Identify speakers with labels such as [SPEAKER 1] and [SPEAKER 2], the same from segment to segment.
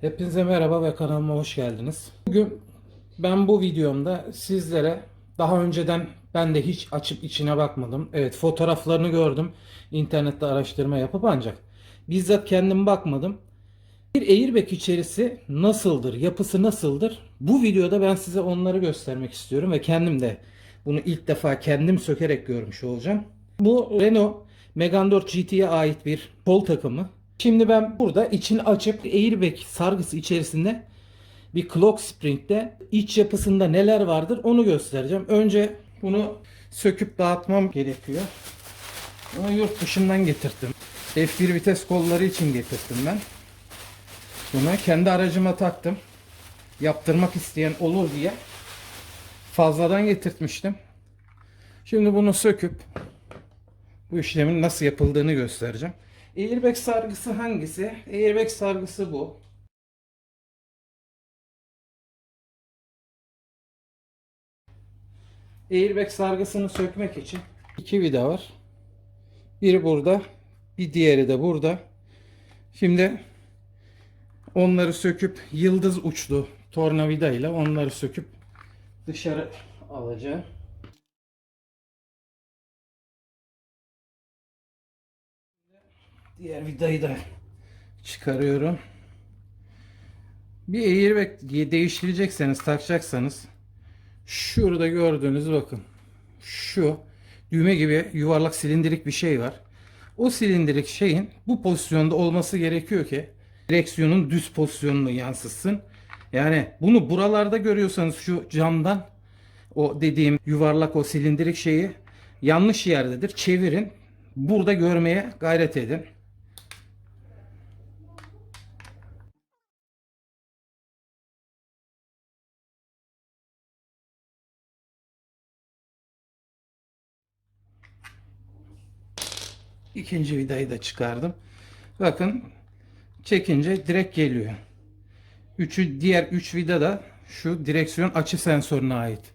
[SPEAKER 1] Hepinize merhaba ve kanalıma hoş geldiniz. Bugün ben bu videomda sizlere daha önceden ben de hiç açıp içine bakmadım. Evet fotoğraflarını gördüm. internette araştırma yapıp ancak bizzat kendim bakmadım. Bir airbag içerisi nasıldır, yapısı nasıldır? Bu videoda ben size onları göstermek istiyorum ve kendim de bunu ilk defa kendim sökerek görmüş olacağım. Bu Renault Megane 4 GT'ye ait bir kol takımı. Şimdi ben burada içini açıp airbag sargısı içerisinde bir clock spring'de iç yapısında neler vardır onu göstereceğim. Önce bunu söküp dağıtmam gerekiyor. Bunu yurt dışından getirdim. F1 vites kolları için getirdim ben. Bunu kendi aracıma taktım. Yaptırmak isteyen olur diye fazladan getirtmiştim. Şimdi bunu söküp bu işlemin nasıl yapıldığını göstereceğim. Airbag sargısı hangisi? Airbag sargısı bu. Airbag sargısını sökmek için iki vida var. Biri burada, bir diğeri de burada. Şimdi onları söküp yıldız uçlu tornavida ile onları söküp dışarı alacağım. Diğer vidayı da çıkarıyorum. Bir airbag değiştirecekseniz, takacaksanız şurada gördüğünüz bakın. Şu düğme gibi yuvarlak silindirik bir şey var. O silindirik şeyin bu pozisyonda olması gerekiyor ki direksiyonun düz pozisyonunu yansıtsın. Yani bunu buralarda görüyorsanız şu camdan o dediğim yuvarlak o silindirik şeyi yanlış yerdedir. Çevirin. Burada görmeye gayret edin. İkinci vidayı da çıkardım. Bakın çekince direkt geliyor. Üçü diğer üç vida da şu direksiyon açı sensörüne ait.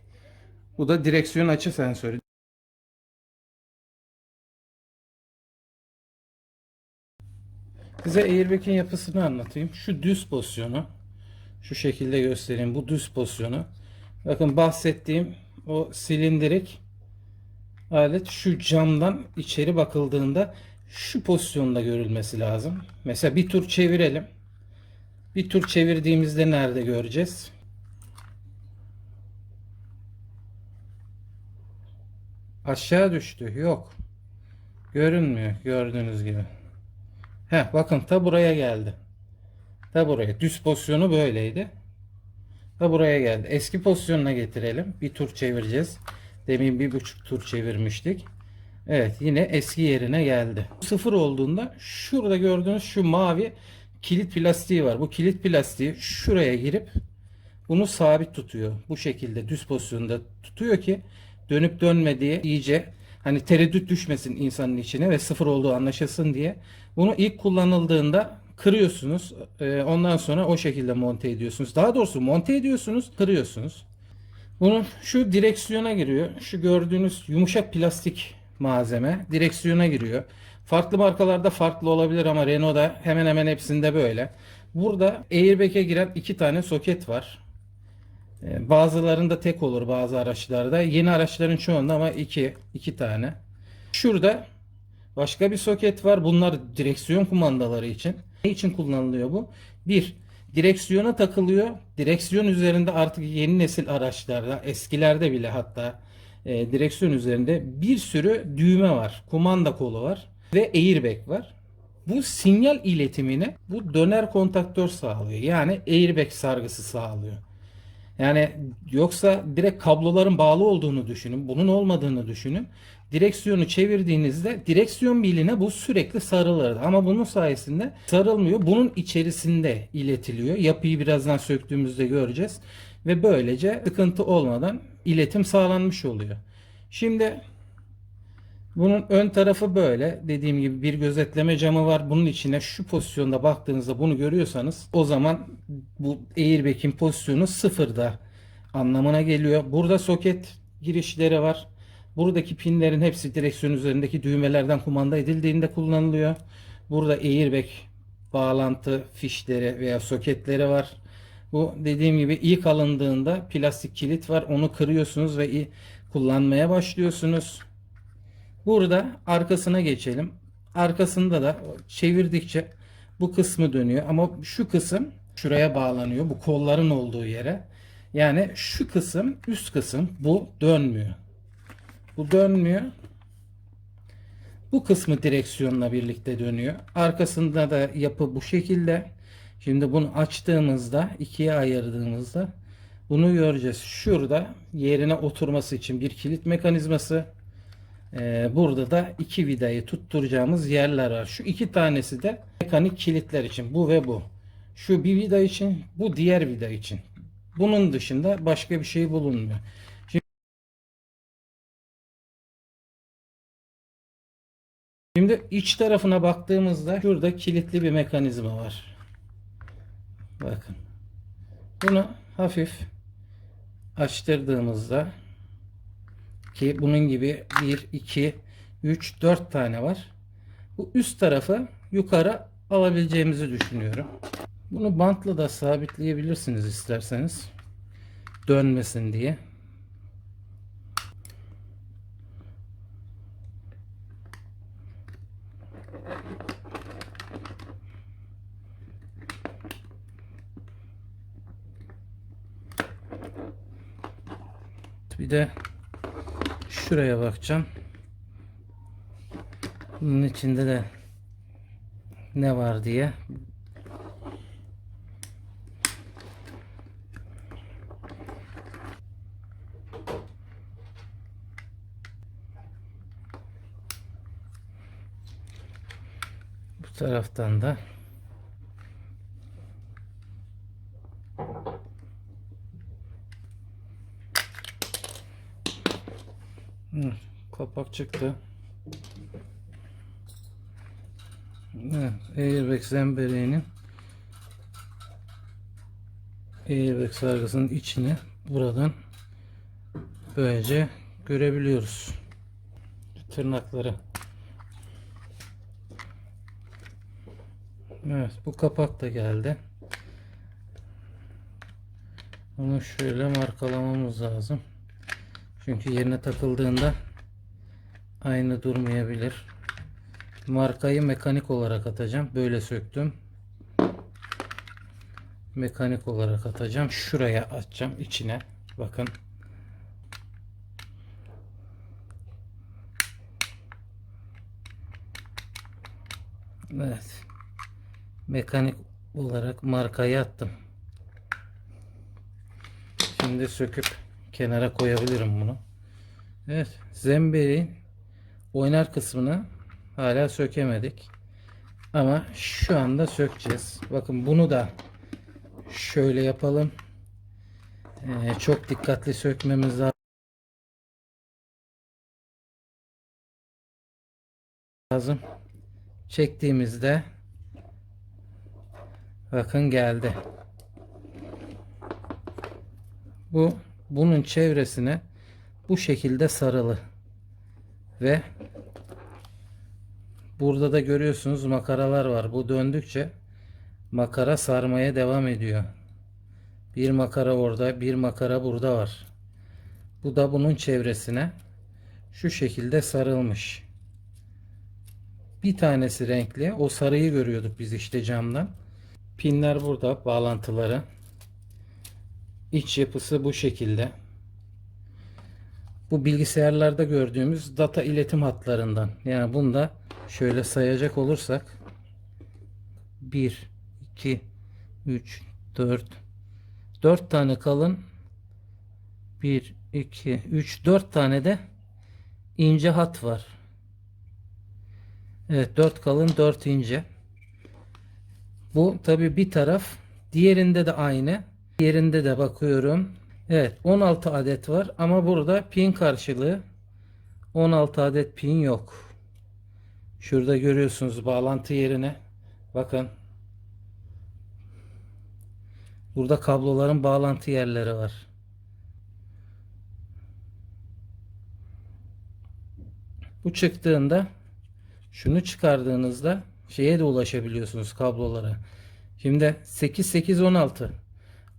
[SPEAKER 1] Bu da direksiyon açı sensörü. Size airbag'in yapısını anlatayım. Şu düz pozisyonu şu şekilde göstereyim. Bu düz pozisyonu. Bakın bahsettiğim o silindirik alet şu camdan içeri bakıldığında şu pozisyonda görülmesi lazım. Mesela bir tur çevirelim. Bir tur çevirdiğimizde nerede göreceğiz? Aşağı düştü. Yok. Görünmüyor gördüğünüz gibi. Heh, bakın ta buraya geldi. Ta buraya. Düz pozisyonu böyleydi. Ta buraya geldi. Eski pozisyonuna getirelim. Bir tur çevireceğiz. Demin bir buçuk tur çevirmiştik. Evet yine eski yerine geldi. Sıfır olduğunda şurada gördüğünüz şu mavi kilit plastiği var. Bu kilit plastiği şuraya girip bunu sabit tutuyor. Bu şekilde düz pozisyonda tutuyor ki dönüp dönmediği iyice hani tereddüt düşmesin insanın içine ve sıfır olduğu anlaşılsın diye. Bunu ilk kullanıldığında kırıyorsunuz. Ee, Ondan sonra o şekilde monte ediyorsunuz. Daha doğrusu monte ediyorsunuz, kırıyorsunuz. Bunun şu direksiyona giriyor. Şu gördüğünüz yumuşak plastik malzeme direksiyona giriyor. Farklı markalarda farklı olabilir ama Renault'da hemen hemen hepsinde böyle. Burada airbag'e giren iki tane soket var. Ee, Bazılarında tek olur bazı araçlarda. Yeni araçların çoğunda ama iki, iki tane. Şurada başka bir soket var. Bunlar direksiyon kumandaları için. Ne için kullanılıyor bu? Bir, direksiyona takılıyor. Direksiyon üzerinde artık yeni nesil araçlarda, eskilerde bile hatta e, direksiyon üzerinde bir sürü düğme var. Kumanda kolu var ve airbag var. Bu sinyal iletimini bu döner kontaktör sağlıyor. Yani airbag sargısı sağlıyor. Yani yoksa direkt kabloların bağlı olduğunu düşünün. Bunun olmadığını düşünün. Direksiyonu çevirdiğinizde direksiyon biline bu sürekli sarılırdı. Ama bunun sayesinde sarılmıyor. Bunun içerisinde iletiliyor. Yapıyı birazdan söktüğümüzde göreceğiz. Ve böylece sıkıntı olmadan iletim sağlanmış oluyor. Şimdi bunun ön tarafı böyle. Dediğim gibi bir gözetleme camı var. Bunun içine şu pozisyonda baktığınızda bunu görüyorsanız o zaman bu airbag'in pozisyonu sıfırda anlamına geliyor. Burada soket girişleri var. Buradaki pinlerin hepsi direksiyon üzerindeki düğmelerden kumanda edildiğinde kullanılıyor. Burada airbag bağlantı fişleri veya soketleri var. Bu dediğim gibi ilk alındığında plastik kilit var. Onu kırıyorsunuz ve kullanmaya başlıyorsunuz. Burada arkasına geçelim. Arkasında da çevirdikçe bu kısmı dönüyor ama şu kısım şuraya bağlanıyor. Bu kolların olduğu yere. Yani şu kısım üst kısım bu dönmüyor. Bu dönmüyor. Bu kısmı direksiyonla birlikte dönüyor. Arkasında da yapı bu şekilde. Şimdi bunu açtığımızda ikiye ayırdığımızda bunu göreceğiz. Şurada yerine oturması için bir kilit mekanizması. Ee, burada da iki vidayı tutturacağımız yerler var. Şu iki tanesi de mekanik kilitler için. Bu ve bu. Şu bir vida için, bu diğer vida için. Bunun dışında başka bir şey bulunmuyor. Şimdi iç tarafına baktığımızda şurada kilitli bir mekanizma var. Bakın. Bunu hafif açtırdığımızda ki bunun gibi 1, 2, 3, 4 tane var. Bu üst tarafı yukarı alabileceğimizi düşünüyorum. Bunu bantla da sabitleyebilirsiniz isterseniz. Dönmesin diye. De şuraya bakacağım. Bunun içinde de ne var diye. Bu taraftan da kapak çıktı. Evet, airbag zembereğinin airbag sargısının içini buradan böylece görebiliyoruz. Tırnakları. Evet bu kapak da geldi. Onu şöyle markalamamız lazım. Çünkü yerine takıldığında aynı durmayabilir. Markayı mekanik olarak atacağım. Böyle söktüm. Mekanik olarak atacağım. Şuraya atacağım içine. Bakın. Evet. Mekanik olarak markayı attım. Şimdi söküp kenara koyabilirim bunu. Evet. Zemberin oynar kısmını hala sökemedik. Ama şu anda sökeceğiz. Bakın bunu da şöyle yapalım. Ee, çok dikkatli sökmemiz lazım. Çektiğimizde bakın geldi. Bu bunun çevresine bu şekilde sarılı ve burada da görüyorsunuz makaralar var. Bu döndükçe makara sarmaya devam ediyor. Bir makara orada, bir makara burada var. Bu da bunun çevresine şu şekilde sarılmış. Bir tanesi renkli. O sarıyı görüyorduk biz işte camdan. Pinler burada, bağlantıları. İç yapısı bu şekilde. Bu bilgisayarlarda gördüğümüz data iletim hatlarından. Yani bunda şöyle sayacak olursak 1 2 3 4 4 tane kalın 1 2 3 4 tane de ince hat var. Evet 4 kalın 4 ince. Bu tabi bir taraf. Diğerinde de aynı. Diğerinde de bakıyorum. Evet 16 adet var ama burada pin karşılığı 16 adet pin yok. Şurada görüyorsunuz bağlantı yerine. Bakın. Burada kabloların bağlantı yerleri var. Bu çıktığında şunu çıkardığınızda şeye de ulaşabiliyorsunuz kablolara. Şimdi 8 8 16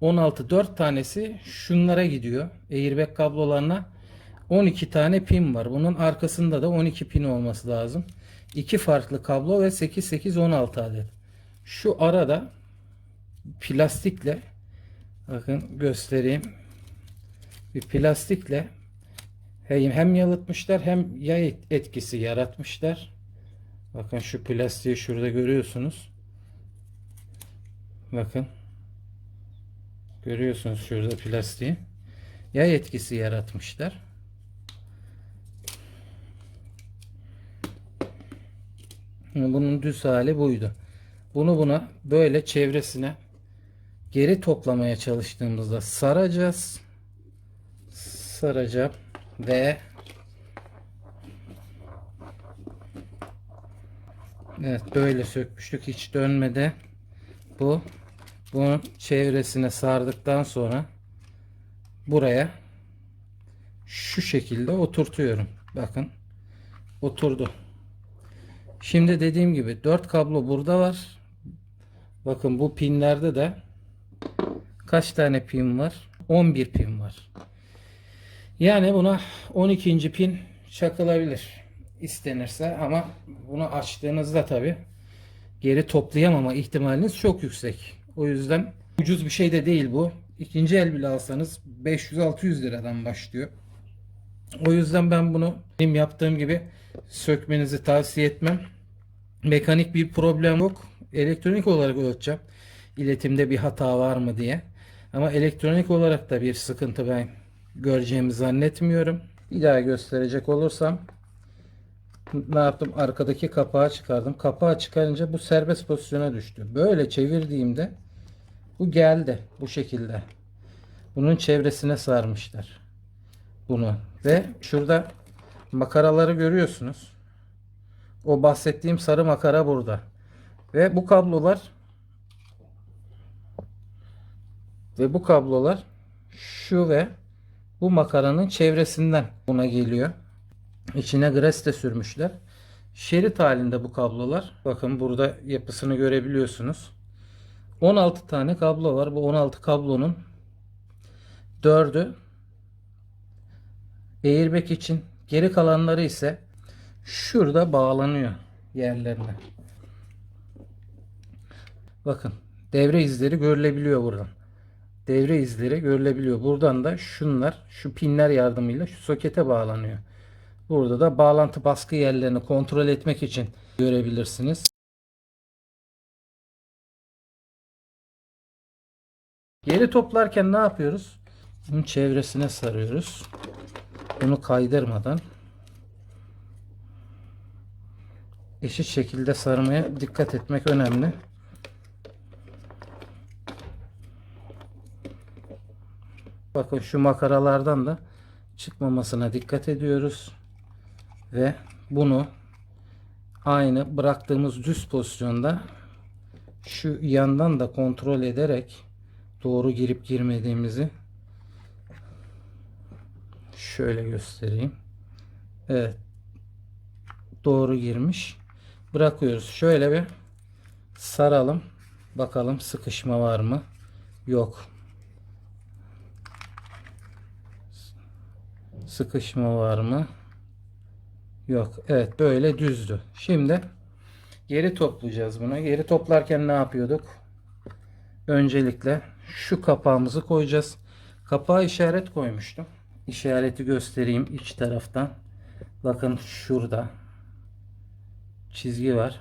[SPEAKER 1] 16 4 tanesi şunlara gidiyor. Airbag kablolarına 12 tane pin var. Bunun arkasında da 12 pin olması lazım. İki farklı kablo ve 8 8 16 adet. Şu arada plastikle bakın göstereyim. Bir plastikle hem yalıtmışlar hem yay etkisi yaratmışlar. Bakın şu plastiği şurada görüyorsunuz. Bakın. Görüyorsunuz şurada plastiği. Yay etkisi yaratmışlar. Bunun düz hali buydu. Bunu buna böyle çevresine geri toplamaya çalıştığımızda saracağız. Saracağım ve Evet böyle sökmüştük hiç dönmedi. Bu bunun çevresine sardıktan sonra buraya şu şekilde oturtuyorum. Bakın oturdu. Şimdi dediğim gibi 4 kablo burada var. Bakın bu pinlerde de kaç tane pin var? 11 pin var. Yani buna 12. pin çakılabilir istenirse ama bunu açtığınızda tabi geri toplayamama ihtimaliniz çok yüksek. O yüzden ucuz bir şey de değil bu. İkinci el bile alsanız 500-600 liradan başlıyor. O yüzden ben bunu benim yaptığım gibi sökmenizi tavsiye etmem. Mekanik bir problem yok. Elektronik olarak ölçeceğim. İletimde bir hata var mı diye. Ama elektronik olarak da bir sıkıntı ben göreceğimi zannetmiyorum. Bir daha gösterecek olursam ne yaptım? Arkadaki kapağı çıkardım. Kapağı çıkarınca bu serbest pozisyona düştü. Böyle çevirdiğimde bu geldi bu şekilde. Bunun çevresine sarmışlar. Bunu ve şurada makaraları görüyorsunuz. O bahsettiğim sarı makara burada. Ve bu kablolar ve bu kablolar şu ve bu makaranın çevresinden buna geliyor. İçine gres de sürmüşler. Şerit halinde bu kablolar. Bakın burada yapısını görebiliyorsunuz. 16 tane kablo var. Bu 16 kablonun 4'ü airbag için. Geri kalanları ise şurada bağlanıyor yerlerine. Bakın devre izleri görülebiliyor buradan. Devre izleri görülebiliyor. Buradan da şunlar şu pinler yardımıyla şu sokete bağlanıyor. Burada da bağlantı baskı yerlerini kontrol etmek için görebilirsiniz. Geri toplarken ne yapıyoruz? Bunun çevresine sarıyoruz. Bunu kaydırmadan eşit şekilde sarmaya dikkat etmek önemli. Bakın şu makaralardan da çıkmamasına dikkat ediyoruz. Ve bunu aynı bıraktığımız düz pozisyonda şu yandan da kontrol ederek doğru girip girmediğimizi şöyle göstereyim. Evet. Doğru girmiş. Bırakıyoruz. Şöyle bir saralım. Bakalım sıkışma var mı? Yok. Sıkışma var mı? Yok. Evet böyle düzdü. Şimdi geri toplayacağız bunu. Geri toplarken ne yapıyorduk? Öncelikle şu kapağımızı koyacağız. Kapağa işaret koymuştum. İşareti göstereyim iç taraftan. Bakın şurada çizgi var.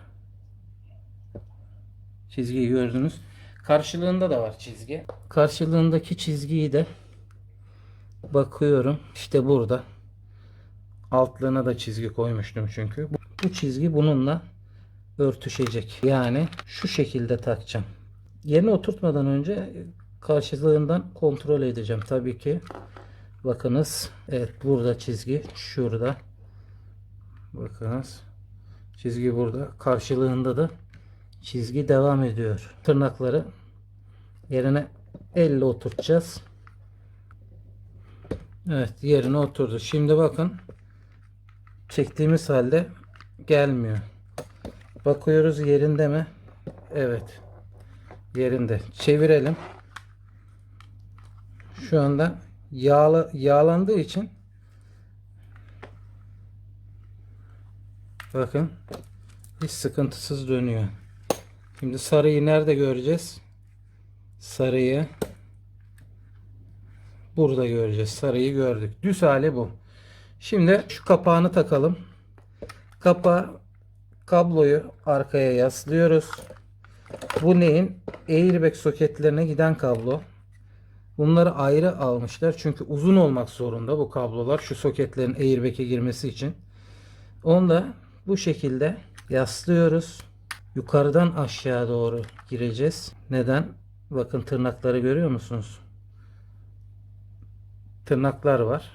[SPEAKER 1] Çizgiyi gördünüz. Karşılığında da var çizgi. Karşılığındaki çizgiyi de bakıyorum. İşte burada. Altlığına da çizgi koymuştum çünkü. Bu, çizgi bununla örtüşecek. Yani şu şekilde takacağım. Yerine oturtmadan önce karşılığından kontrol edeceğim. Tabii ki bakınız. Evet burada çizgi. Şurada. Bakınız. Çizgi burada. Karşılığında da çizgi devam ediyor. Tırnakları yerine elle oturtacağız. Evet yerine oturdu. Şimdi bakın çektiğimiz halde gelmiyor. Bakıyoruz yerinde mi? Evet. Yerinde. Çevirelim. Şu anda yağlı yağlandığı için bakın hiç sıkıntısız dönüyor. Şimdi sarıyı nerede göreceğiz? Sarıyı burada göreceğiz. Sarıyı gördük. Düz hali bu. Şimdi şu kapağını takalım. Kapağı kabloyu arkaya yaslıyoruz. Bu neyin? Airbag soketlerine giden kablo. Bunları ayrı almışlar. Çünkü uzun olmak zorunda bu kablolar. Şu soketlerin airbag'e girmesi için. Onu da bu şekilde yaslıyoruz. Yukarıdan aşağı doğru gireceğiz. Neden? Bakın tırnakları görüyor musunuz? Tırnaklar var.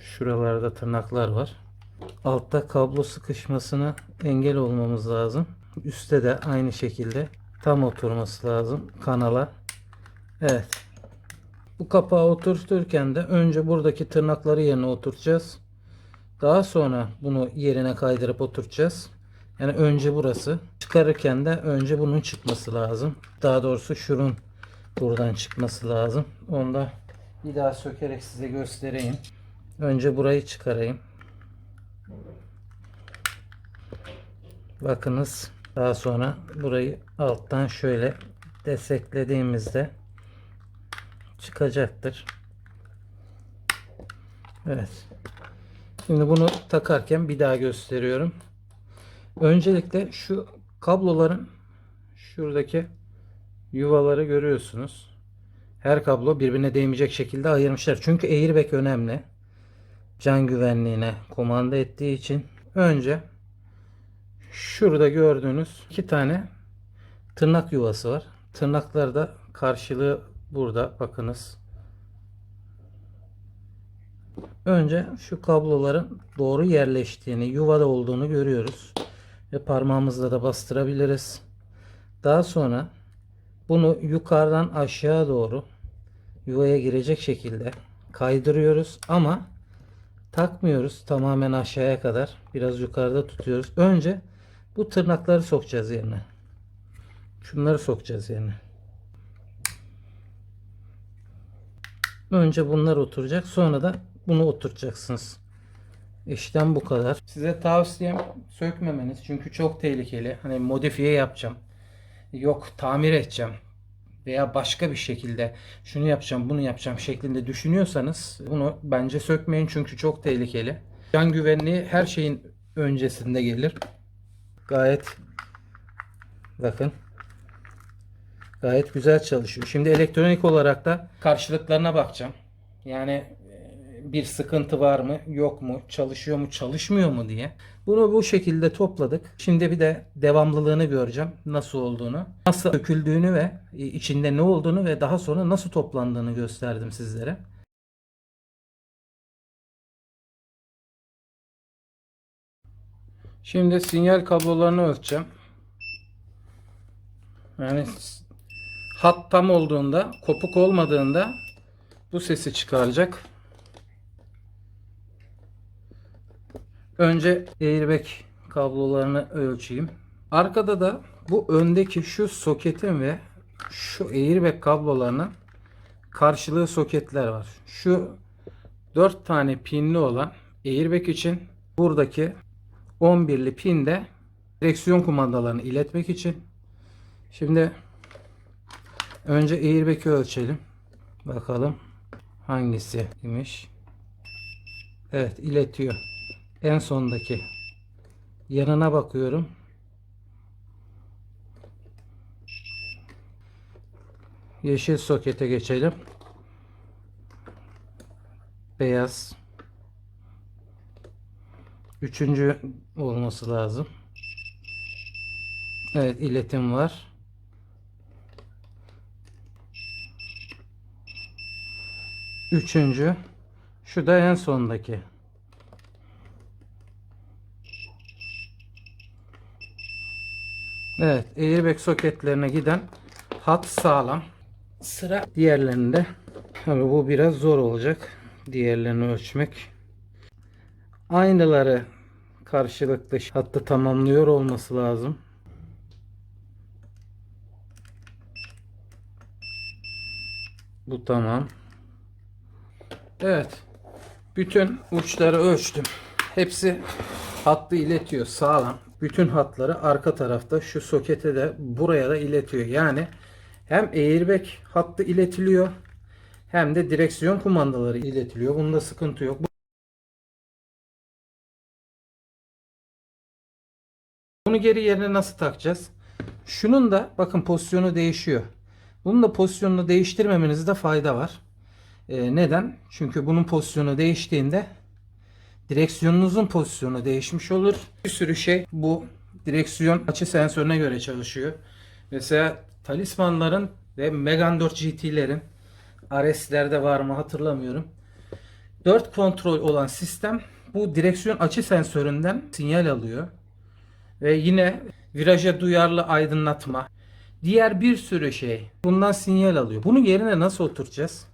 [SPEAKER 1] Şuralarda tırnaklar var. Altta kablo sıkışmasına engel olmamız lazım. Üste de aynı şekilde tam oturması lazım kanala. Evet. Bu kapağı oturturken de önce buradaki tırnakları yerine oturtacağız. Daha sonra bunu yerine kaydırıp oturtacağız. Yani önce burası. Çıkarırken de önce bunun çıkması lazım. Daha doğrusu şunun buradan çıkması lazım. Onu da bir daha sökerek size göstereyim. Önce burayı çıkarayım. Bakınız daha sonra burayı alttan şöyle desteklediğimizde çıkacaktır. Evet. Şimdi bunu takarken bir daha gösteriyorum. Öncelikle şu kabloların şuradaki yuvaları görüyorsunuz. Her kablo birbirine değmeyecek şekilde ayırmışlar. Çünkü airbag önemli. Can güvenliğine komanda ettiği için önce şurada gördüğünüz iki tane tırnak yuvası var. Tırnaklarda karşılığı burada bakınız. Önce şu kabloların doğru yerleştiğini, yuvada olduğunu görüyoruz. Ve parmağımızla da bastırabiliriz. Daha sonra bunu yukarıdan aşağı doğru yuvaya girecek şekilde kaydırıyoruz ama takmıyoruz tamamen aşağıya kadar. Biraz yukarıda tutuyoruz. Önce bu tırnakları sokacağız yerine. Şunları sokacağız yerine. Önce bunlar oturacak. Sonra da bunu oturtacaksınız. İşlem bu kadar. Size tavsiyem sökmemeniz. Çünkü çok tehlikeli. Hani modifiye yapacağım. Yok tamir edeceğim. Veya başka bir şekilde şunu yapacağım bunu yapacağım şeklinde düşünüyorsanız bunu bence sökmeyin çünkü çok tehlikeli. Can güvenliği her şeyin öncesinde gelir. Gayet bakın gayet güzel çalışıyor. Şimdi elektronik olarak da karşılıklarına bakacağım. Yani e, bir sıkıntı var mı, yok mu, çalışıyor mu, çalışmıyor mu diye. Bunu bu şekilde topladık. Şimdi bir de devamlılığını göreceğim. Nasıl olduğunu, nasıl döküldüğünü ve e, içinde ne olduğunu ve daha sonra nasıl toplandığını gösterdim sizlere. Şimdi sinyal kablolarını ölçeceğim. Yani hat tam olduğunda, kopuk olmadığında bu sesi çıkaracak. Önce airbag kablolarını ölçeyim. Arkada da bu öndeki şu soketin ve şu airbag kablolarının karşılığı soketler var. Şu 4 tane pinli olan airbag için buradaki 11'li pin de direksiyon kumandalarını iletmek için. Şimdi önce airbag'i ölçelim. Bakalım hangisi imiş. Evet iletiyor. En sondaki yanına bakıyorum. Yeşil sokete geçelim. Beyaz. Üçüncü olması lazım. Evet iletim var. Üçüncü. Şu da en sondaki. Evet, airbag soketlerine giden hat sağlam. Sıra diğerlerinde. Tabii bu biraz zor olacak. Diğerlerini ölçmek. Aynıları karşılıklı hattı tamamlıyor olması lazım. Bu tamam. Evet. Bütün uçları ölçtüm. Hepsi hattı iletiyor sağlam. Bütün hatları arka tarafta şu sokete de buraya da iletiyor. Yani hem airbag hattı iletiliyor hem de direksiyon kumandaları iletiliyor. Bunda sıkıntı yok. Bunu geri yerine nasıl takacağız? Şunun da bakın pozisyonu değişiyor. Bunun da pozisyonunu değiştirmemenizde fayda var. Ee, neden? Çünkü bunun pozisyonu değiştiğinde direksiyonunuzun pozisyonu değişmiş olur. Bir sürü şey bu direksiyon açı sensörüne göre çalışıyor. Mesela Talismanların ve Megane 4 GT'lerin RS'lerde var mı hatırlamıyorum. 4 kontrol olan sistem bu direksiyon açı sensöründen sinyal alıyor. Ve yine viraja duyarlı aydınlatma. Diğer bir sürü şey bundan sinyal alıyor. Bunu yerine nasıl oturtacağız?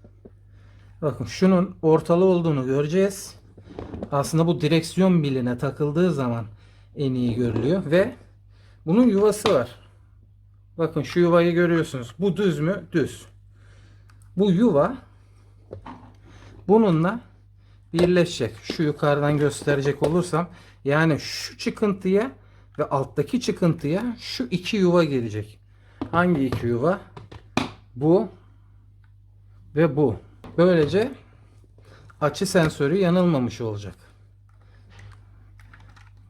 [SPEAKER 1] Bakın şunun ortalı olduğunu göreceğiz. Aslında bu direksiyon biline takıldığı zaman en iyi görülüyor ve bunun yuvası var. Bakın şu yuvayı görüyorsunuz. Bu düz mü? Düz. Bu yuva bununla birleşecek. Şu yukarıdan gösterecek olursam yani şu çıkıntıya ve alttaki çıkıntıya şu iki yuva gelecek. Hangi iki yuva? Bu ve bu. Böylece açı sensörü yanılmamış olacak.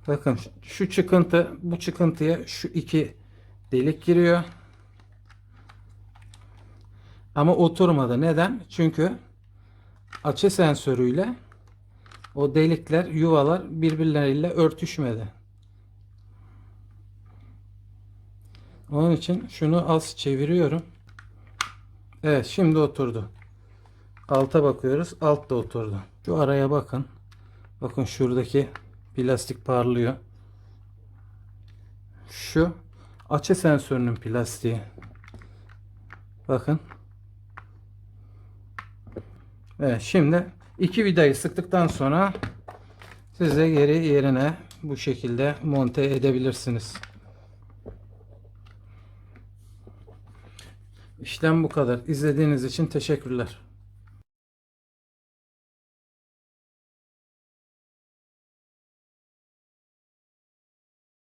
[SPEAKER 1] Bakın şu çıkıntı bu çıkıntıya şu iki delik giriyor. Ama oturmadı. Neden? Çünkü açı sensörüyle o delikler, yuvalar birbirleriyle örtüşmedi. Onun için şunu az çeviriyorum. Evet şimdi oturdu. Alta bakıyoruz. Alt da oturdu. Şu araya bakın. Bakın şuradaki plastik parlıyor. Şu açı sensörünün plastiği. Bakın. Evet şimdi iki vidayı sıktıktan sonra siz de geri yerine bu şekilde monte edebilirsiniz. İşlem bu kadar. İzlediğiniz için teşekkürler.